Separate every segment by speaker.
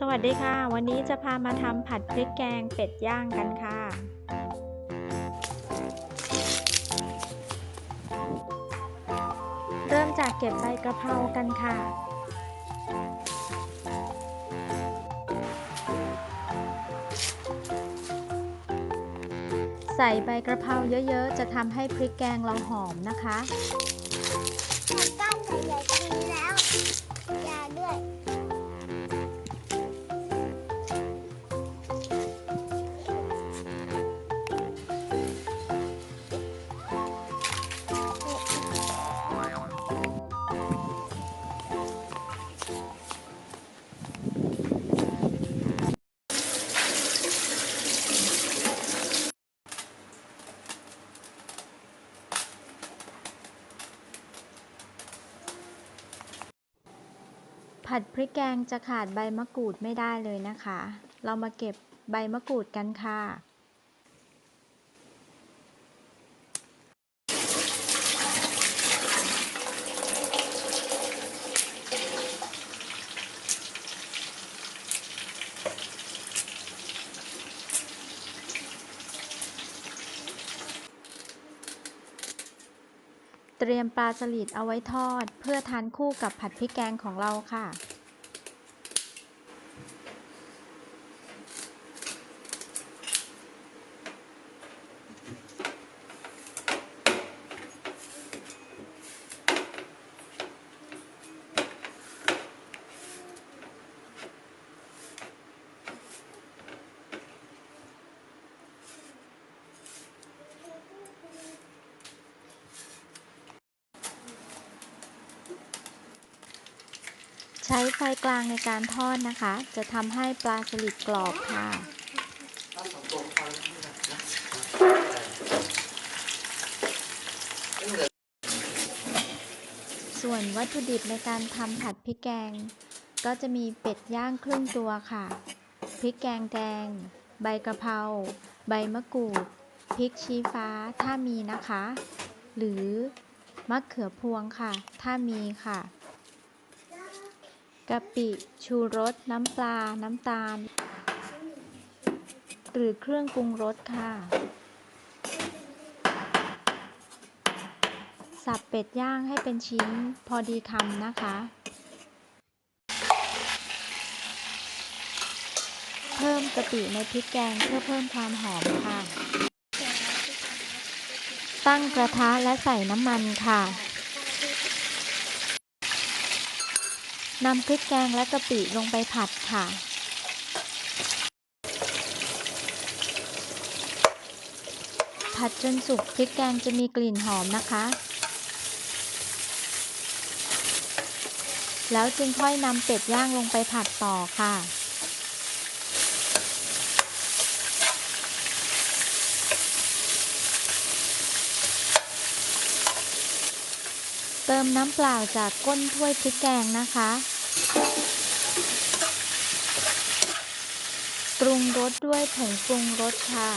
Speaker 1: สวัสดีค่ะ วันนี้จะพามาทำผัดพริกแกงเป็ดย่างกันค่ะ เริ่มจากเก็บใบกระเพรากันค่ะ ใส่ใบกระเพราเยอะ ๆ จะทำให้พริกแกงเราหอมนะคะ
Speaker 2: ใส่ก้านใหญ่ที
Speaker 1: ผัดพริกแกงจะขาดใบมะกรูดไม่ได้เลยนะคะ เรามาเก็บใบมะกรูดกันค่ะ เตรียมปลาสลิดเอาไว้ทอด เพื่อทานคู่กับผัดพริกแกงของเราค่ะ ใช้ไฟกลางในการทอดนะคะ จะทำให้ปลาสลิดกรอบค่ะ ส่วนวัตถุดิบในการทำผัดพริกแกง ก็จะมีเป็ดย่างครึ่งตัวค่ะ พริกแกงแดง ใบกะเพรา ใบมะกรูด พริกชี้ฟ้าถ้ามีนะคะ หรือมะเขือพวงค่ะ ถ้ามีค่ะ กะปิ ชูรส น้ำปลา น้ำตาล หรือเครื่องปรุงรสค่ะ สับเป็ดย่างให้เป็นชิ้นพอดีคำนะคะ เพิ่มกะปิในพริกแกงเพื่อเพิ่มความหอมค่ะ ตั้งกระทะและใส่น้ำมันค่ะ นำพริกแกงและกะปิลงไปผัดค่ะ ผัดจนสุกพริกแกงจะมีกลิ่นหอมนะคะ แล้วจึงค่อยนำเป็ดย่างลงไปผัดต่อค่ะ เติมน้ำเปล่าจากก้นถ้วยพริกแกงนะคะ ปรุงรสด้วยผงปรุงรสค่ะ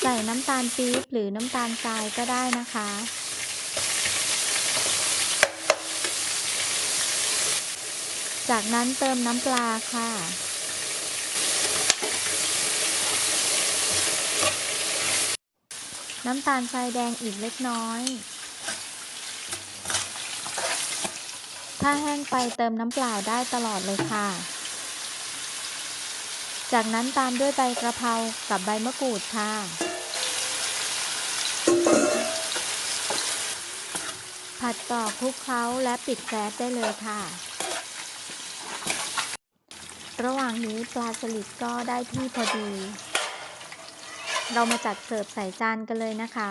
Speaker 1: ใส่น้ำตาลปี๊บหรือน้ำตาลทรายก็ได้นะคะจากนั้นเติมน้ำปลาค่ะ น้ำตาลทรายแดงอีกเล็กน้อย ถ้าแห้งไปเติมน้ำเปล่าได้ตลอดเลยค่ะ จากนั้นตามด้วยใบกระเพรากับใบมะกรูดค่ะผัดต่อคลุกเคล้าและปิดแก๊สได้เลยค่ะ ระหว่างนี้ปลาสลิดก็ได้ที่พอดี เรามาจัดเสิร์ฟใส่จานกันเลยนะคะ